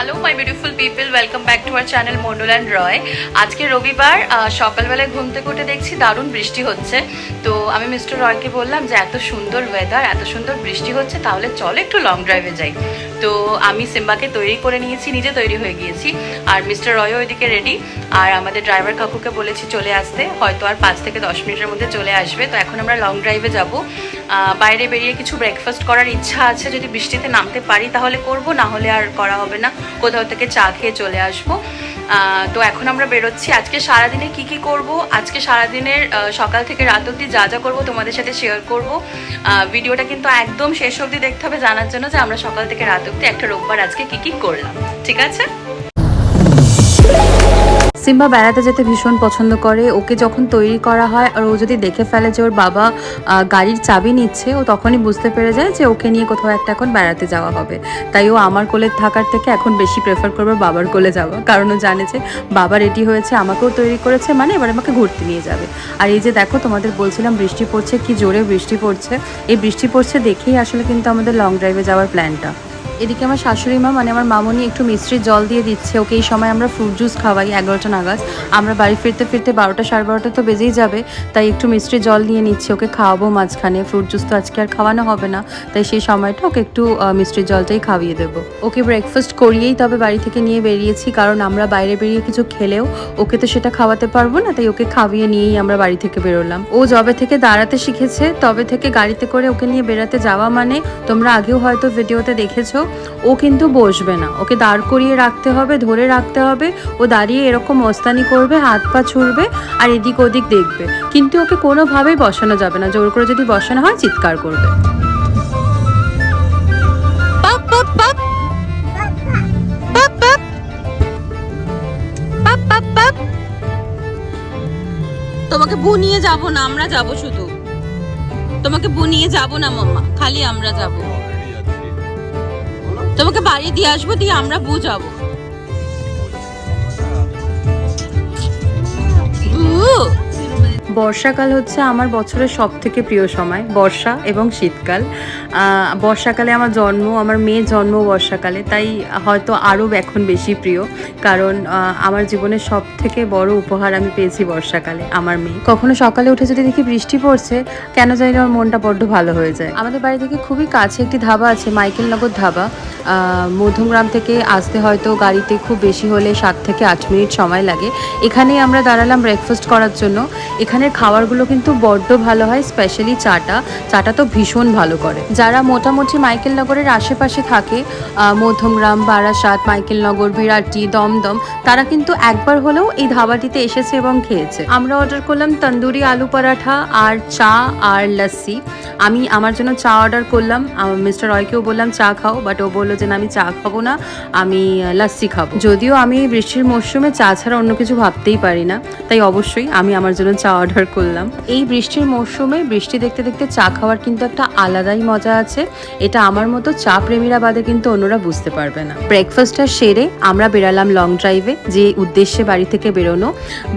Hello my beautiful people welcome back to our channel Mondal and Roy আজকে রবিবার সকালবেলায় ঘুম থেকে উঠে দেখছি দারুণ বৃষ্টি হচ্ছে। তো আমি মিস্টার রয়কে বললাম যে, এত সুন্দর ওয়েদার এত সুন্দর বৃষ্টি হচ্ছে, তাহলে চলো একটু লং ড্রাইভে যাই। তো আমি সিম্বাকে তৈরি করে নিয়েছি, নিজে তৈরি হয়ে গিয়েছি। আর মিস্টার রয় ওইদিকে রেডি আর আমাদের ড্রাইভার কাকুকে বলেছি চলে আসতে। হয়তো আর পাঁচ থেকে দশ মিনিটের মধ্যে চলে আসবে। তো এখন আমরা লং ড্রাইভে যাব। বাইরে বেরিয়ে কিছু ব্রেকফাস্ট করার ইচ্ছা আছে। যদি বৃষ্টিতে নামতে পারি তাহলে করব, না হলে আর করা হবে না। কোথাও থেকে চা খেয়ে চলে আসব। তো এখন আমরা বেরোচ্ছি। আজকে সারাদিনে কি কি করব? আজকে সারাদিনের সকাল থেকে রাত অবধি যা যা করব তোমাদের সাথে শেয়ার করব। ভিডিওটা কিন্তু একদম শেষ অবধি দেখতে হবে জানার জন্য যে আমরা সকাল থেকে রাত অবধি একটা রোববার আজকে কি কি করলাম। ঠিক আছে? সিম্বা বেড়াতে যেতে ভীষণ পছন্দ করে। ওকে যখন তৈরি করা হয় আর ও যদি দেখে ফেলে যে ওর বাবা গাড়ির চাবি নিচ্ছে, ও তখনই বুঝতে পেরে যায় যে ওকে নিয়ে কোথাও একটা এখন বেড়াতে যাওয়া হবে। তাই ও আমার কোলে থাকার থেকে এখন বেশি প্রেফার করবে বাবার কোলে যাওয়া। কারণ ও জানে যে বাবা রেডি হয়েছে, আমাকেও তৈরি করেছে মানে এবার আমাকে ঘুরতে নিয়ে যাবে। আর এই যে দেখো, তোমাদের বলছিলাম বৃষ্টি পড়ছে, কি জোরে বৃষ্টি পড়ছে। এই বৃষ্টি পড়ছে দেখেই আসলে কিন্তু আমাদের লং ড্রাইভে যাওয়ার প্ল্যানটা এদিকে আমার শাশুড়ি মা মানে আমার মামনি একটু মিষ্টির জল দিয়ে দিচ্ছে। ওকে এই সময় আমরা ফ্রুট জুস খাওয়াই এগারোটা নাগাদ। আমরা বাড়ি ফিরতে ফিরতে বারোটা, সাড়ে বারোটা তো বেজেই যাবে, তাই একটু মিষ্টির জল নিয়ে নিচ্ছি। ওকে খাওয়াবো মাঝখানে। ফ্রুট জুস তো আজকে আর খাওয়ানো হবে না, তাই সেই সময়টা ওকে একটু মিষ্টির জলটাই খাইয়ে দেবো। ওকে ব্রেকফাস্ট করিয়েই তবে বাড়ি থেকে নিয়ে বেরিয়েছি, কারণ আমরা বাইরে বেরিয়ে কিছু খেলেও ওকে তো সেটা খাওয়াতে পারব না, তাই ওকে খাইয়ে নিয়েই আমরা বাড়ি থেকে বেরোলাম। ও যবে থেকে দাঁড়াতে শিখেছে, তবে থেকে গাড়িতে করে ওকে নিয়ে বেরাতে যাওয়া মানে তোমরা আগেও হয়তো ভিডিওতে দেখেছ ও কিন্তু বসবে না। ওকে দাঁড় করিয়ে রাখতে হবে, ধরে রাখতে হবে। ও দাঁড়িয়ে এরকম মস্তানি করবে, হাত পা ছুড়বে আর এদিক ওদিক দেখবে। কিন্তু ওকে কোনোভাবেই বসানো যাবে না। জোর করে যদি বসানো হয়, চিৎকার করবে। তোমাকে বুনিয়ে যাব না, আমরা যাব শুধু। তোমাকে বুনিয়ে যাব না, মাম্মা। খালি আমরা যাব। তোমাকে বাড়ি দিয়ে আসব দিয়ে আমরা বুঝাবো। বর্ষাকাল হচ্ছে আমার বছরের সব থেকে প্রিয় সময় বর্ষা এবং শীতকাল। বর্ষাকালে আমার জন্ম আমার মেয়ে জন্ম বর্ষাকালে তাই হয়তো আরও এখন বেশি প্রিয়। কারণ আমার জীবনের সব থেকে বড় উপহার আমি পেয়েছি বর্ষাকালে আমার মেয়ে। কখনো সকালে উঠে যদি দেখি বৃষ্টি পড়ছে কেন জানি না আমার মনটা বড্ড ভালো হয়ে যায়। আমাদের বাড়ি থেকে খুবই কাছে একটি ধাবা আছে মাইকেলনগর ধাবা। আহ, মধ্যমগ্রাম থেকে আসতে হয়তো গাড়িতে খুব বেশি হলে সাত থেকে আট মিনিট সময় লাগে। এখানেই আমরা দাঁড়ালাম ব্রেকফাস্ট করার জন্য। এখানের খাবারগুলো কিন্তু বড্ড ভালো হয় স্পেশালি চাটা। চাটা তো ভীষণ ভালো করে। যারা মোটামুটি মাইকেলনগরের আশেপাশে থাকে মধ্যমগ্রাম, বারাসাত মাইকেলনগর বিরাটি দমদম, তারা কিন্তু একবার হলেও এই ধাবাটিতে এসেছে এবং খেয়েছে। আমরা অর্ডার করলাম তন্দুরি আলু পরাঠা আর চা আর লস্যি। আমি আমার জন্য চা অর্ডার করলাম। মিস্টার রয়কেও বললাম, চা খাও। বাট ও বলল যে, না, আমি চা খাব না, আমি লস্যি খাব। যদিও আমি বৃষ্টির মরশুমে চা ছাড়া অন্য কিছু ভাবতেই পারি না, তাই অবশ্যই আমি আমার জন্য চা অর্ডার করলাম। এই বৃষ্টির মরশুমে বৃষ্টি দেখতে দেখতে চা খাওয়ার কিন্তু একটা আলাদাই মজা আছে। এটা আমার মতো চা প্রেমীরা বাদে কিন্তু অন্যরা বুঝতে পারবে না। ব্রেকফাস্টটা সেরে আমরা বেরালাম লং ড্রাইভে যে উদ্দেশ্যে বাড়ি থেকে বেরোনো।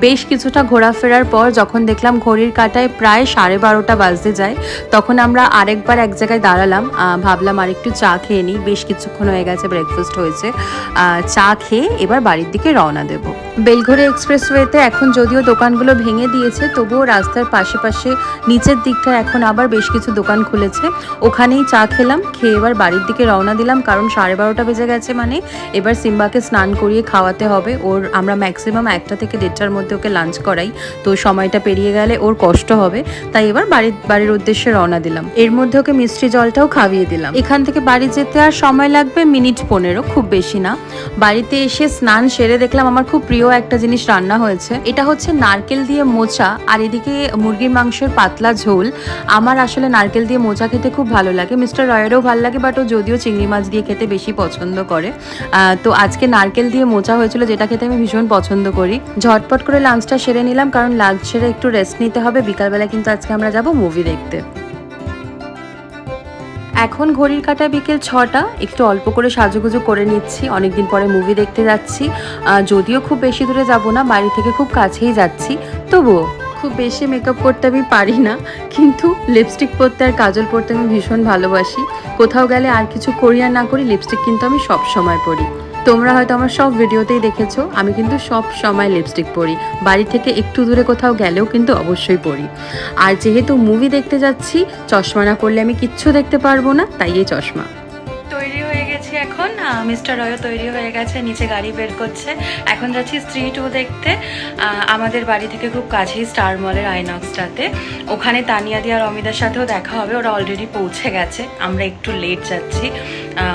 বেশ কিছুটা ঘোরাফেরার পর যখন দেখলাম ঘড়ির কাঁটায় প্রায় সাড়ে বারোটা বাজতে যায়, তখন আমরা আরেকবার এক জায়গায় দাঁড়ালাম। ভাবলাম আরেকটু চা খেয়ে নিই। বেশ কিছুক্ষণ হয়ে গেছে ব্রেকফাস্ট হয়েছে। চা খেয়ে এবার বাড়ির দিকে রওনা দেব। বেলঘড়ি এক্সপ্রেসওয়েতে এখন যদিও দোকানগুলো ভেঙে দিয়েছে তবুও রাস্তার পাশে নিচের দিকটা এখন আবার বেশ কিছু দোকান খুলেছে। ওখানেই চা খেলাম, খেয়ে এবার বাড়ির দিকে রওনা দিলাম, কারণ সাড়ে বারোটা বেজে গেছে মানে এবার সিম্বাকে স্নান করিয়ে খাওয়াতে হবে। ওর আমরা ম্যাক্সিমাম একটা থেকে দেড়টার মধ্যে ওকে লাঞ্চ করাই, তো সময়টা পেরিয়ে গেলে ওর কষ্ট হবে। তাই এবার বাড়ির বাড়ির উদ্দেশ্যে রওনা দিলাম। এর মধ্যে ওকে মিষ্টি জলটাও খাইয়ে দিলাম। এখান থেকে বাড়ি যেতে আর সময় লাগবে মিনিট পনেরো, খুব বেশি না। বাড়িতে এসে স্নান সেরে দেখলাম আমার খুব প্রিয় একটা জিনিস রান্না হয়েছে। এটা হচ্ছে নারকেল দিয়ে মোচা আর এদিকে মুরগির মাংসের পাতলা ঝোল, আমার আসলে নারকেল দিয়ে মোচা খেতে খুব ভালো লাগে। মিস্টার রয়েরও ভালো লাগে, বাট ও যদিও চিংড়ি মাছ দিয়ে খেতে বেশি পছন্দ করে। তো আজকে নারকেল দিয়ে মোচা হয়েছিল, যেটা খেতে আমি ভীষণ পছন্দ করি। ঝটপট করে লাঞ্চটা সেরে নিলাম, কারণ লাঞ্চ সেরে একটু রেস্ট নিতে হবে। বিকালবেলা কিন্তু আজকে আমরা যাব মুভি দেখতে। এখন ঘড়ির কাটা বিকেল ছটা, একটু অল্প করে সাজুগুজু করে নিচ্ছি। অনেকদিন পরে মুভি দেখতে যাচ্ছি। যদিও খুব বেশি দূরে যাব না, বাড়ি থেকে খুব কাছেই যাচ্ছি। তবুও খুব বেশি মেকআপ করতে আমি পারি না, কিন্তু লিপস্টিক পরতে আর কাজল পরতে আমি ভীষণ ভালোবাসি। কোথাও গেলে আর কিছু করি আর না করি লিপস্টিক কিন্তু আমি সব সময় পরি। তোমরা হয়তো আমার সব ভিডিওতেই দেখেছ, আমি কিন্তু সব সময় লিপস্টিক পরি। বাড়ি থেকে একটু দূরে কোথাও গেলেও কিন্তু অবশ্যই পরি। আর যেহেতু মুভি দেখতে যাচ্ছি, চশমা না করলে আমি কিচ্ছু দেখতে পারব না, তাই এই চশমা। মিস্টার রয়ও তৈরি হয়ে গেছে, নিচে গাড়ি বের করছে। এখন যাচ্ছি স্ত্রী টু দেখতে। আমাদের বাড়ি থেকে খুব কাছেই স্টার মলের আইনক্সটাতে। ওখানে তানিয়াদি আর অমিতার সাথেও দেখা হবে, ওরা অলরেডি পৌঁছে গেছে। আমরা একটু লেট যাচ্ছি।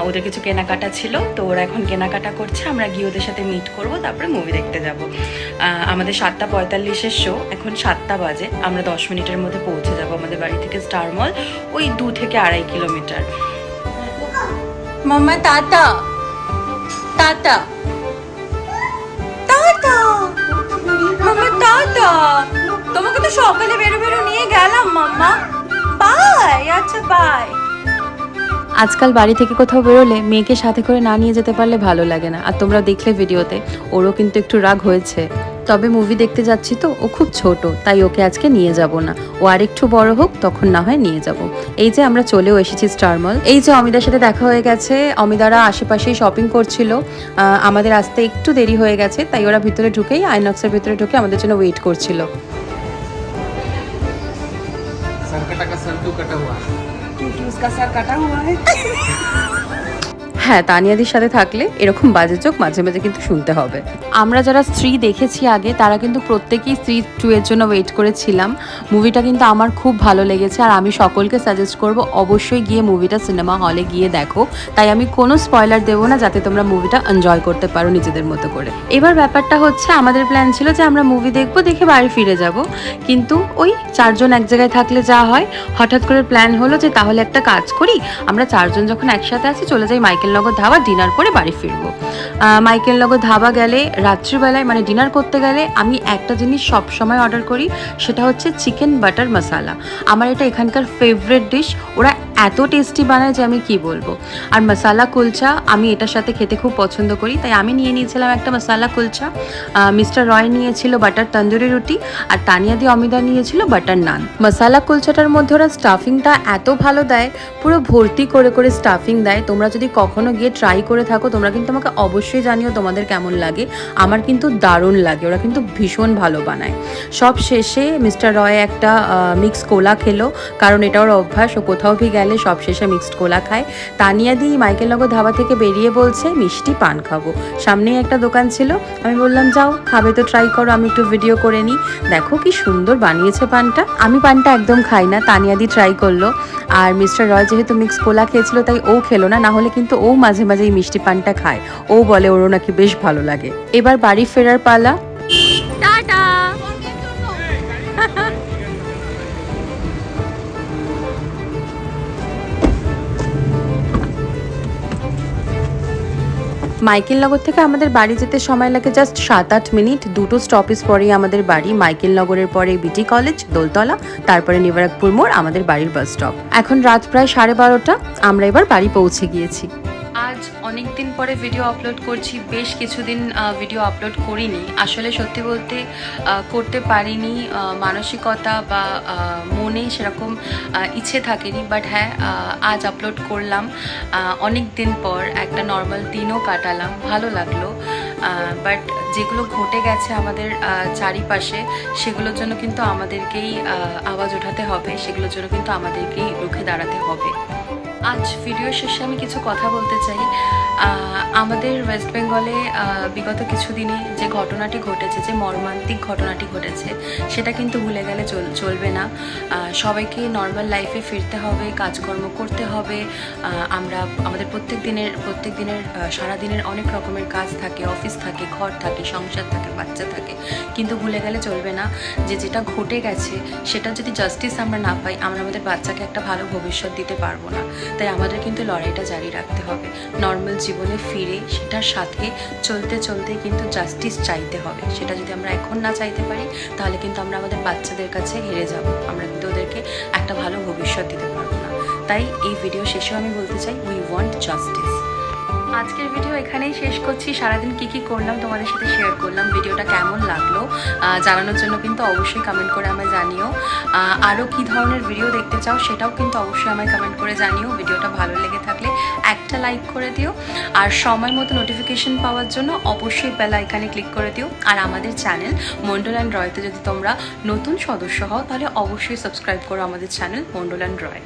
ওদের কিছু কেনাকাটা ছিল, তো ওরা এখন কেনাকাটা করছে। আমরা গিয়ে ওদের সাথে মিট করব, তারপরে মুভি দেখতে যাব। আমাদের সাতটা পঁয়তাল্লিশের শো এখন সাতটা বাজে। আমরা দশ মিনিটের মধ্যে পৌঁছে যাব আমাদের বাড়ি থেকে স্টার মল ওই দু থেকে আড়াই কিলোমিটার মাম্মা, টাটা। তোমাকে তো সকালে বেরো বেরো নিয়ে গেলাম, মাম্মা। বাই আচ্ছা বাই। আজকাল বাড়ি থেকে কোথাও বেরোলে মেয়েকে সাথে করে না নিয়ে যেতে পারলে ভালো লাগে না। আর তোমরা দেখলে ভিডিওতে, ওরও কিন্তু একটু রাগ হয়েছে। তবে মুভি দেখতে যাচ্ছি তো ও খুব ছোট তাই ওকে আজকে নিয়ে যাব না। ও আরেকটু বড় হোক তখন না হয় নিয়ে যাব। এই যে আমরা চলেও এসেছি স্টারমল এই যে অমিদার সাথে দেখা হয়ে গেছে অমিদারা আশেপাশেই শপিং করছিল। আমাদের আসতে একটু দেরি হয়ে গেছে তাই ওরা ভিতরে ঢুকেই আইনক্সের ভিতরে ঢুকে আমাদের জন্য ওয়েট করছিল। হ্যাঁ তানিয়াদের সাথে থাকলে এরকম বাজে চোখ মাঝে মাঝে কিন্তু শুনতে হবে। আমরা যারা স্ত্রী দেখেছি আগে, তারা কিন্তু প্রত্যেকেই স্ত্রী টু এর জন্য ওয়েট করেছিলাম। মুভিটা কিন্তু আমার খুব ভালো লেগেছে আর আমি সকলকে সাজেস্ট করব অবশ্যই গিয়ে মুভিটা সিনেমা হলে গিয়ে দেখো। তাই আমি কোনো স্পয়লার দেবো না যাতে তোমরা মুভিটা এনজয় করতে পারো নিজেদের মতো করে। এবার ব্যাপারটা হচ্ছে, আমাদের প্ল্যান ছিল যে আমরা মুভি দেখব, দেখে বাড়ি ফিরে যাব। কিন্তু ওই চারজন এক জায়গায় থাকলে যা হয়, হঠাৎ করে প্ল্যান হলো যে তাহলে একটা কাজ করি, আমরা চারজন যখন একসাথে আছি, চলে যাই মাইকেল নগর ধাবা ডিনার করে বাড়ি ফিরবো। মাইকেল নগর ধাবা গেলে রাত্রিবেলায় মানে ডিনার করতে গেলে আমি একটা জিনিস সব সময় অর্ডার করি, সেটা হচ্ছে চিকেন বাটার মশালা আমার এটা এখানকার ফেভারেট ডিশ ওরা এত টেস্টি বানায় যে আমি কি বলব। আর মশালা কুলচা আমি এটার সাথে খেতে খুব পছন্দ করি, তাই আমি নিয়ে নিয়েছিলাম একটা মশালা কুলচা মিস্টার রয় নিয়েছিল বাটার তন্দুরি রুটি আর তানিয়াদি অমিদা নিয়েছিল বাটার নান মশালা কুলচাটার মধ্যে ওরা স্টাফিংটা এত ভালো দেয়, পুরো ভর্তি করে করে স্টাফিং দেয়। তোমরা যদি কখনো গিয়ে ট্রাই করে থাকো, তোমরা কিন্তু আমাকে অবশ্যই জানিও তোমাদের কেমন লাগে। আমার কিন্তু দারুণ লাগে, ওরা কিন্তু ভীষণ ভালো বানায়। সব শেষে মিস্টার রয় একটা মিক্স কোলা খেলো, কারণ এটা ওর অভ্যাস, ও কোথাও ভি গেলে সব শেষে মিক্সড কোলা খায়। তানিয়াদি মাইকেল নগর ধাবা থেকে বেরিয়ে বলছে, মিষ্টি পান খাব। সামনেই একটা দোকান ছিল, আমি বললাম, যাও, খাবে তো ট্রাই করো, আমি একটু ভিডিও করে নিই। দেখো কি সুন্দর বানিয়েছে পানটা। আমি পানটা একদম খাই না তানিয়াদি ট্রাই করল। আর মিস্টার রয় যেহেতু মিক্স কোলা খেয়েছিল, তাই ও খেলো না না হলে কিন্তু ও মাঝে মাঝে এই মিষ্টি পানটা খায়। ও বলে, ওরও নাকি বেশ ভালো লাগে। এবার বাড়ি ফেরার পালা। টাটা। মাইকেলনগর থেকে আমাদের বাড়ি যেতে সময় লাগে জাস্ট সাত আট মিনিট। দুটো স্টপেজ পরেই আমাদের বাড়ি। মাইকেলনগরের পরে বিটি কলেজ দোলতলা তারপরে নিবারকপুর মোড় আমাদের বাড়ির বাস স্টপ এখন রাত প্রায় সাড়ে বারোটা। আমরা এবার বাড়ি পৌঁছে গিয়েছি। আজ অনেক দিন পরে ভিডিও আপলোড করছি, বেশ কিছুদিন ভিডিও আপলোড করিনি। আসলে সত্যি বলতে করতে পারিনি মানসিকতা বা মনে সেরকম ইচ্ছে থাকেনি বাট হ্যাঁ আজ আপলোড করলাম। অনেক দিন পর একটা নর্মাল দিনও কাটালাম, ভালো লাগল। বাট যেগুলো ঘটে গেছে আমাদের চারিপাশে, সেগুলোর জন্য কিন্তু আমাদেরকেই আওয়াজ ওঠাতে হবে, সেগুলোর জন্য কিন্তু আমাদেরকেই রুখে দাঁড়াতে হবে। আজ ভিডিও শেষে আমি কিছু কথা বলতে চাই। আমাদের ওয়েস্ট বেঙ্গলে বিগত কিছুদিনে যে ঘটনাটি ঘটেছে, যে মর্মান্তিক ঘটনাটি ঘটেছে, সেটা কিন্তু ভুলে গেলে চল, চলবে না। সবাইকে নর্মাল লাইফে ফিরতে হবে, কাজকর্ম করতে হবে। আমরা আমাদের প্রত্যেক দিনের প্রত্যেক দিনের সারাদিনের অনেক রকমের কাজ থাকে অফিস থাকে, ঘর থাকে, সংসার থাকে, বাচ্চা থাকে। কিন্তু ভুলে গেলে চলবে না। যে যেটা ঘটে গেছে, সেটা যদি জাস্টিস আমরা না পাই, আমরা আমাদের বাচ্চাকে একটা ভালো ভবিষ্যৎ দিতে পারব না। তাই আমাদের কিন্তু লড়াইটা জারি রাখতে হবে। নর্মাল জীবনে ফিরে সেটার সাথে চলতে চলতে কিন্তু জাস্টিস চাইতে হবে। সেটা যদি আমরা এখন না চাইতে পারি, তাহলে কিন্তু আমরা আমাদের বাচ্চাদের কাছে হেরে যাব। আমরা কিন্তু ওদেরকে একটা ভালো ভবিষ্যৎ দিতে পারব না। তাই এই ভিডিও শেষেও আমি বলতে চাই উই ওয়ান্ট জাস্টিস আজকের ভিডিও এখানেই শেষ করছি। সারাদিন কি কি করলাম তোমাদের সাথে শেয়ার করলাম ভিডিওটা কেমন লাগল জানানোর জন্য কিন্তু অবশ্যই কমেন্ট করে আমায় জানিও। আরও কি ধরনের ভিডিও দেখতে চাও সেটাও কিন্তু অবশ্যই আমায় কমেন্ট করে জানিও। ভিডিওটা ভালো লেগে থাকলে একটা লাইক করে দিও। আর সময় মতো নোটিফিকেশন পাওয়ার জন্য অবশ্যই বেল আইকানে ক্লিক করে দিও। আর আমাদের চ্যানেল মন্ডল অ্যান্ড রয়তে যদি তোমরা নতুন সদস্য হও, তাহলে অবশ্যই সাবস্ক্রাইব করো আমাদের চ্যানেল মন্ডল অ্যান্ড রয়